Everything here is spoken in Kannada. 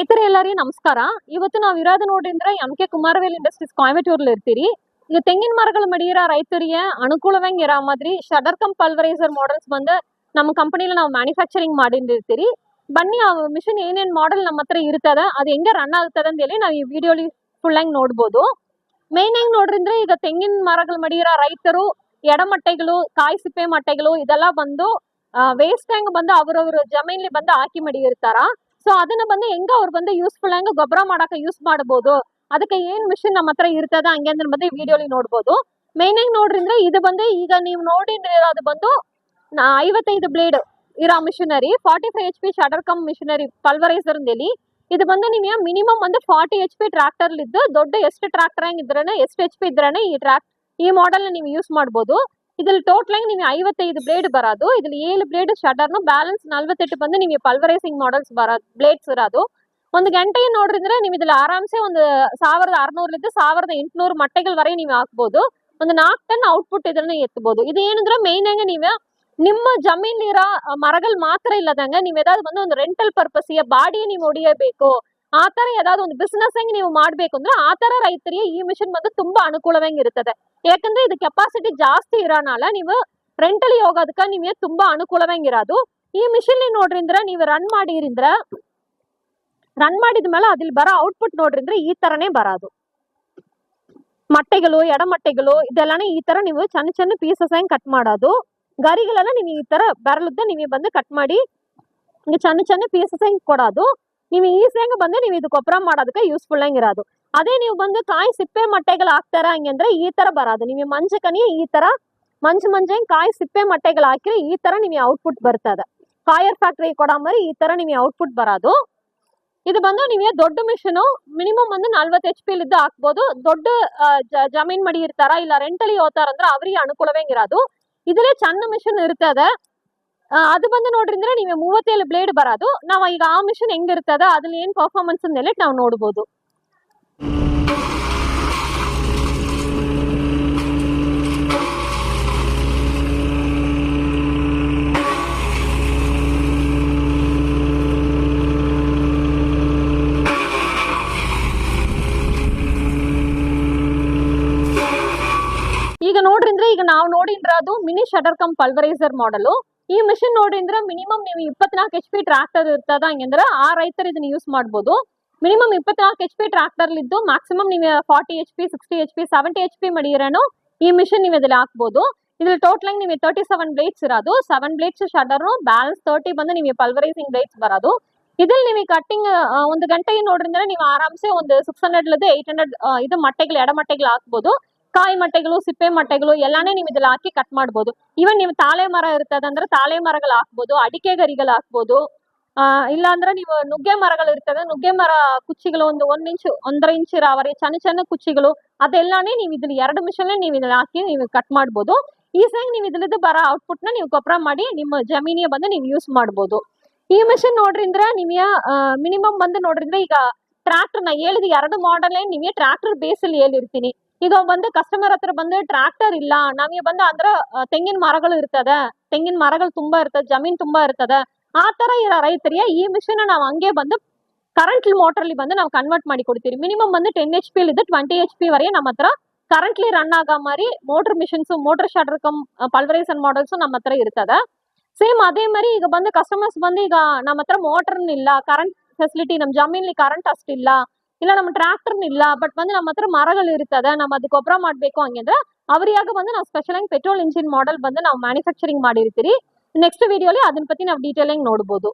ಎಲ್ಲರಿಗೂ ನಮಸ್ಕಾರ. ಇವತ್ತು ನಾವು ಇರೋದು ನೋಡ್ರಿ ಅಂದ್ರೆ ಎಂ. ಕೆ. ಕುಮಾರವೇಲ್ ಇಂಡಸ್ಟ್ರೀಸ್ ಕೊಯಮತ್ತೂರ್ಲಿ ಇರ್ತೀರಿ. ಈಗ ತೆಂಗಿನ ಮರಗಳ ಮಡಿಯಿರೋ ರೈತರಿಗೆ ಅನುಕೂಲವಂಗ ಇರೋ ಮಾದ್ರಿ ಶಟರ್ ಪಲ್ವರೈಸರ್ ಮಾಡಲ್ಸ್ ಬಂದು ನಮ್ಮ ಕಂಪನಿಲಿ ನಾವು ಮ್ಯಾನುಫ್ಯಾಕ್ಚರಿಂಗ್ ಮಾಡಿರ್ತೀರಿ ಬನ್ನಿ, ಆ ಮಿಷನ್ ಏನೇನ್ ಮಾಡೆಲ್ ನಮ್ಮ ಹತ್ರ ಇರ್ತದ, ಅದು ಹೆಂಗೆ ರನ್ ಆಗ್ತದ ಅಂತ ಹೇಳಿ ನಾವು ಈ ವಿಡಿಯೋಲಿ ಫುಲ್ ಆಗಿ ನೋಡ್ಬೋದು. ಮೇನ್ ಆಗಿ ನೋಡ್ರಿ ಅಂದ್ರೆ ಈಗ ತೆಂಗಿನ ಮರಗಳ ಮಡಿಯಿರೋ ರೈತರು, ಎಡಮಟ್ಟೆಗಳು, ಕಾಯಿ ಸಿಪ್ಪೆ ಮಟ್ಟೆಗಳು ಇದೆಲ್ಲ ಬಂದು ವೇಸ್ಟ್ ಹೆಂಗ್ ಬಂದು ಅವರವ್ರ ಜಮೀನ್ಲಿ ಬಂದು ಹಾಕಿ ಮಡಿಯಿರ್ತಾರ. ಸೊ ಅದನ್ನ ಬಂದು ಹೆಂಗ ಅವ್ರು ಬಂದು ಯೂಸ್ಫುಲ್ ಹಂಗ ಗೊಬ್ಬರ ಮಾಡಾಕ ಯೂಸ್ ಮಾಡಬಹುದು ಅದಕ್ಕೆ ಏನ್ ಮಿಷಿನ್ ನಮ್ಮ ಹತ್ರ ಇರ್ತದ? ಹಂಗೆ ಅಂದ್ರೆ ಬಂದು ವಿಡಿಯೋಲಿ ನೋಡ್ಬೋದು. ಮೇನ್ ಆಗಿ ನೋಡ್ರಿ ಅಂದ್ರೆ ಇದು ಬಂದು ಈಗ ನೀವು ನೋಡಿ ಅದು ಬಂದು ಐವತ್ತೈದು ಬ್ಲೇಡ್ ಇರೋ machinery forty five H P shredder cum machinery pulveriser ಅಂತೇಳಿ ಇದು ಬಂದು ನಿಮಗೆ ಮಿನಿಮಮ್ ಒಂದು ಫಾರ್ಟಿ ಎಚ್ ಪಿ ಟ್ರಾಕ್ಟರ್ ಇದ್ದು ದೊಡ್ಡ ಎಷ್ಟು ಟ್ರಾಕ್ಟರ್ ಇದ್ರೇನೆ, ಎಷ್ಟು ಎಚ್ ಪಿ ಇದ್ರೇನೆ ಈ ಟ್ರಾಕ್ ಈ ಮಾಡೆಲ್ ನೀವು ಯೂಸ್ ಮಾಡ್ಬೋದು. ಇದ್ರಲ್ಲಿ ಟೋಟಲ್ ಆಗಿ ನಿಮಗೆ ಐವತ್ತೈದು ಬ್ಲೇಡ್ ಬರೋದು ಇದ್ರಲ್ಲಿ ಏಳು ಬ್ಲೇಡ್ ಶಟರ್ನು ಬ್ಯಾಲೆನ್ಸ್ ನಲ್ವತ್ತೆಂಟು ಬಂದು ನಿಮಗೆ ಪಲ್ವರೈಸಿಂಗ್ ಮಾಡಲ್ಸ್ ಬರೋದು ಬ್ಲೇಡ್ಸ್ ಇರೋದು ಒಂದು ಗಂಟೆಗೆ ನೋಡ್ರಿದ್ರೆ ನೀವು ಇದ್ರಲ್ಲಿ ಆರಾಮ್ಸೆ ಒಂದು ಸಾವಿರದ ಆರ್ನೂರ್ಲಿಂದ ಸಾವಿರದ ಎಂಟುನೂರು ಮಟ್ಟೆಗಳವರೆಗೆ ನೀವು ಹಾಕ್ಬೋದು ಒಂದು ನಾಲ್ಕು ಟನ್ ಔಟ್ಪುಟ್ ಇದನ್ನ ಎತ್ತಬಹುದು ಇದು ಏನಂದ್ರೆ ಮೇನ್ ಆಗಿ ನೀವು ನಿಮ್ಮ ಜಮೀನಿರೋ ಮರಗಳು ಮಾತ್ರ ಇಲ್ಲದಂಗ ನೀವ್ ಯಾವ್ದಾದ್ರು ಬಂದು ಒಂದು ರೆಂಟಲ್ ಪರ್ಪಸ್ ಬಾಡಿ ನೀವು ಹೊಡಿಯಬೇಕು ಆ ತರ ಯಾವ್ದಾದ್ರು ಒಂದು ಬಿಸ್ನೆಸ್ ಹೆಂಗ್ ನೀವು ಮಾಡ್ಬೇಕು ಅಂದ್ರೆ ಆ ತರ ರೈತರಿಗೆ ಈ ಮಿಷನ್ ಬಂದು ತುಂಬಾ ಅನುಕೂಲವಂಗ್ ಇರ್ತದೆ. ಯಾಕಂದ್ರೆ ಇದು ಕೆಪಾಸಿಟಿ ಜಾಸ್ತಿ ಇರೋನಾಲ ನೀವು ರೆಂಟಲಿ ಹೋಗೋದಕ್ಕ ನಿಮಗೆ ತುಂಬಾ ಅನುಕೂಲವಂಗ್ ಇರೋದು. ಈ ಮಿಷಿನ್ ನೋಡ್ರಿ ಅಂದ್ರೆ ನೀವು ರನ್ ಮಾಡಿರಿಂದ್ರ ರನ್ ಮಾಡಿದ ಮೇಲೆ ಅದಿಲ್ ಬರೋ ಔಟ್ಪುಟ್ ನೋಡ್ರಿಂದ್ರೆ ಈ ತರನೇ ಬರೋದು. ಮಟ್ಟೆಗಳು, ಎಡಮಟ್ಟೆಗಳು, ಇದೆಲ್ಲಾನೇ ಈ ತರ ನೀವು ಸಣ್ಣ ಸಣ್ಣ ಪೀಸಸ್ ಹೆಂಗ್ ಕಟ್ ಮಾಡೋದು. ಗರಿಗಳೆಲ್ಲ ನೀವು ಈ ತರ ಬೆರಳುದ್ದ ನೀವು ಬಂದು ಕಟ್ ಮಾಡಿ ಹಿಂಗೆ ಸಣ್ಣ ಸಣ್ಣ ಪೀಸಸ್ ಹೆಂಗ್ ಕೊಡೋದು. ನೀವು ಈ ಬಂದು ನೀವು ಇದು ಗೊಬ್ಬರ ಮಾಡೋದಕ್ಕೆ ಯೂಸ್ಫುಲ್ ಇರೋದು ಅದೇ ನೀವು ಬಂದು ಕಾಯಿ ಸಿಪ್ಪೆ ಮಟ್ಟೆಗಳು ಹಾಕ್ತಾರ ಹಂಗಂದ್ರೆ ಈ ತರ ಬರೋದು. ನಿಮಗೆ ಮಂಚಕನಿ ಈ ತರ ಮಂಜು ಮಂಜೆ ಕಾಯಿ ಸಿಪ್ಪೆ ಮಟ್ಟೆಗಳು ಹಾಕಿ ಈ ತರ ನಿಮಗೆ ಔಟ್ಪುಟ್ ಬರ್ತದೆ. ಕಾಯರ್ ಫ್ಯಾಕ್ಟ್ರಿ ಕೊಡ ಮರಿ ಈ ತರ ನಿಮಗೆ ಔಟ್ಪುಟ್ ಬರೋದು. ಇದು ಬಂದು ನಿಮಗೆ ದೊಡ್ಡ ಮಿಷನ್ ಮಿನಿಮಮ್ ಒಂದು ನಲ್ವತ್ತು ಎಚ್ ಪಿ ಲಿದ್ದು ಹಾಕ್ಬೋದು. ದೊಡ್ಡ ಜಮೀನ್ ಮಡಿ ಇರ್ತಾರ ಇಲ್ಲ ರೆಂಟಲಿ ಹೋತಾರಂದ್ರೆ ಅವ್ರಿಗೆ ಅನುಕೂಲವೇ ಇರೋದು ಇದ್ರೇ ಸಣ್ಣ ಮಿಷನ್ ಇರ್ತದ. ಅದು ಬಂದು ನೋಡ್ರಿ ಅಂದ್ರೆ ನೀವು ಮೂವತ್ತೇಳು ಬ್ಲೇಡ್ ಬರೋದು. ನಾವು ಈಗ ಆ ಮಿಷನ್ ಹೆಂಗಿರ್ತದ ಅದ್ರಲ್ಲಿ ಏನ್ ಪರ್ಫಾರ್ಮೆನ್ಸ್ ಮೇಲೆ ನಾವು ನೋಡ್ಬೋದು. ಈಗ ನೋಡ್ರಿ ಅಂದ್ರೆ ಈಗ ನಾವು ನೋಡಿರೋದು ಮಿನಿ ಶಟರ್ ಕಮ್ ಪಲ್ವರೈಸರ್ ಮಾಡಲು ಈ ಮಿಷನ್ ನೋಡಿದ್ರ ಮಿನಿಮಮ್ ನೀವು ಇಪ್ಪತ್ನಾಲ್ಕು ಎಚ್ ಪಿ ಟ್ರಾಕ್ಟರ್ ಇರ್ತದ ಹಂಗಂದ್ರೆ ಆ ರೈತರು ಇದನ್ನ ಯೂಸ್ ಮಾಡಬಹುದು ಮಿನಿಮಮ್ ಇಪ್ಪತ್ನಾಲ್ಕು ಎಚ್ ಪಿ ಟ್ರಾಕ್ಟರ್ ಇದ್ದು ಮ್ಯಾಕ್ಸಿಮಮ್ ನೀವು forty H P sixty H P seventy H P ಮಡಿಯರನು ಈ ಮಿಷನ್ ನೀವು ಇದ್ರಲ್ಲಿ ಹಾಕ್ಬೋದು. ಇದ್ರಲ್ಲಿ ಟೋಟಲ್ ಆಗಿ ನಿಮಗೆ ತರ್ಟಿ ಸೆವೆನ್ ಬ್ಲೇಡ್ಸ್ ಇರೋದು. Seven blades shredder balance thirty ಬಂದು ನಿಮಗೆ ಪಲ್ವರೈಸಿಂಗ್ ಬ್ಲೇಡ್ಸ್ ಬರೋದು. ಇದ್ರಲ್ಲಿ ನೀವು ಕಟ್ಟಿಂಗ್ ಒಂದು ಗಂಟೆಗೆ ನೋಡ್ರಿ ಅಂದ್ರೆ ನೀವು ಆರಾಮ್ಸೆ ಒಂದು ಸಿಕ್ಸ್ ಹಂಡ್ರೆಡ್ ಏಟ್ ಹಂಡ್ರೆಡ್ ಇದು ಮಟ್ಟೆಗಳು ಎಡ ಮಟ್ಟೆಗಳು ಹಾಕ್ಬೋದು. ಕಾಯಿ ಮಟ್ಟೆಗಳು, ಸಿಪ್ಪೆ ಮಟ್ಟೆಗಳು ಎಲ್ಲಾನೇ ನೀವು ಇದ್ರಲ್ಲಿ ಹಾಕಿ ಕಟ್ ಮಾಡ್ಬೋದು. ಇವನ್ ನೀವು ತಾಳೆ ಮರ ಇರ್ತದಂದ್ರೆ ತಾಳೆ ಮರಗಳು ಹಾಕ್ಬೋದು ಅಡಿಕೆ ಗರಿಗಳು ಹಾಕ್ಬೋದು. ಆ ಇಲ್ಲ ಅಂದ್ರೆ ನೀವು ನುಗ್ಗೆ ಮರಗಳು ಇರ್ತದೆ ನುಗ್ಗೆ ಮರ ಕುಚ್ಚಿಗಳು ಒಂದು ಒಂದ್ ಇಂಚ್ ಒಂದರ ಇಂಚು ರಾವರಿ ಸಣ್ಣ ಸಣ್ಣ ಕುಚ್ಚಿಗಳು, ಅದೆಲ್ಲಾನೇ ನೀವು ಇದ್ರಲ್ಲಿ ಎರಡು ಮಿಷನ್ ನೀವು ಇದ್ರಲ್ಲಿ ಹಾಕಿ ನೀವು ಕಟ್ ಮಾಡ್ಬೋದು. ಈಸಿಯಾಗಿ ನೀವು ಇದ್ರದ್ದು ಬರೋ ಔಟ್ಪುಟ್ನ ನೀವು ಗೊಬ್ಬರ ಮಾಡಿ ನಿಮ್ಮ ಜಮೀನಿಗೆ ಬಂದು ನೀವು ಯೂಸ್ ಮಾಡ್ಬೋದು. ಈ ಮಿಷನ್ ನೋಡ್ರಿ ಅಂದ್ರೆ ನಿಮಗೆ ಮಿನಿಮಮ್ ಬಂದು ನೋಡ್ರಿ ಈಗ ಟ್ರಾಕ್ಟರ್ ನಾ ಹೇಳಿದ ಎರಡು ಮಾಡಲ್ ನಿಮಗೆ ಟ್ರಾಕ್ಟರ್ ಬೇಸಲ್ಲಿ ಹೇಳಿರ್ತೀನಿ ಈಗ ಬಂದು ಕಸ್ಟಮರ್ ಹತ್ರ ಬಂದು ಟ್ರಾಕ್ಟರ್ ಇಲ್ಲ ನಮಗೆ ಬಂದು ಅಂದ್ರ ಆ, ತೆಂಗಿನ ಮರಗಳು ಇರ್ತದ ತೆಂಗಿನ ಮರಗಳು ತುಂಬಾ ಇರ್ತದ ಜಮೀನ್ ತುಂಬಾ ಇರ್ತದ ಆ ತರ ಇರೋ ರೈತರಿಗೆ ಈ ಮಿಷನ್ ನಾವು ಹಂಗೆ ಬಂದು ಕರೆಂಟ್ ಮೋಟರ್ಲಿ ಬಂದು ನಾವು ಕನ್ವರ್ಟ್ ಮಾಡಿ ಕೊಡ್ತೀವಿ ಮಿನಿಮಮ್ ಬಂದು ಟೆನ್ ಎಚ್ ಪಿ ಇದ್ದು ಟ್ವೆಂಟಿ ಎಚ್ ಪಿ ವರೆಗೆ ನಮ್ಮ ಹತ್ರ ಕರೆಂಟ್ಲಿ ರನ್ ಆಗ ಮಾರಿ motor machines motor shutter cum pulveriser models ನಮ್ಮ ಹತ್ರ ಇರ್ತದ ಸೇಮ್ ಅದೇ ಮರಿ ಈಗ ಬಂದು ಕಸ್ಟಮರ್ಸ್ ಬಂದು ಈಗ ನಮ್ಮ ಹತ್ರ ಮೋಟರ್ ಇಲ್ಲ ಕರೆಂಟ್ ಫೆಸಿಲಿಟಿ ನಮ್ಮ ಜಮೀನ್ಲಿ ಕರೆಂಟ್ ಅಷ್ಟಿಲ್ಲ ಇಲ್ಲ, ನಮ್ಮ ಟ್ರಾಕ್ಟರ್ ಇಲ್ಲ ಬಟ್ ಬಂದು ನಮ್ಮ ಹತ್ರ ಮರಗಳು ಇರ್ತದೆ ನಮ್ಮ ಅದು ಗೊಬ್ಬರ ಮಾಡಬೇಕು ಹಂಗಂದ್ರೆ ಅವ್ರಿಯಾಗ ಬಂದು ನಾವು ಸ್ಪೆಷಲ್ ಆಗಿ ಪೆಟ್ರೋಲ್ ಇಂಜಿನ್ ಮಾಡೆಲ್ ಬಂದು ನಾವು ಮ್ಯಾನುಫ್ಯಾಕ್ಚರಿಂಗ್ ಮಾಡಿರ್ತೀರಿ. ನೆಕ್ಸ್ಟ್ ವಿಡಿಯೋಲಿ ಅದನ್ನ ಪத்தி ನಾವು ಡೀಟೇಲ್ ಆಗಿ ನೋಡ್ಬೋದು.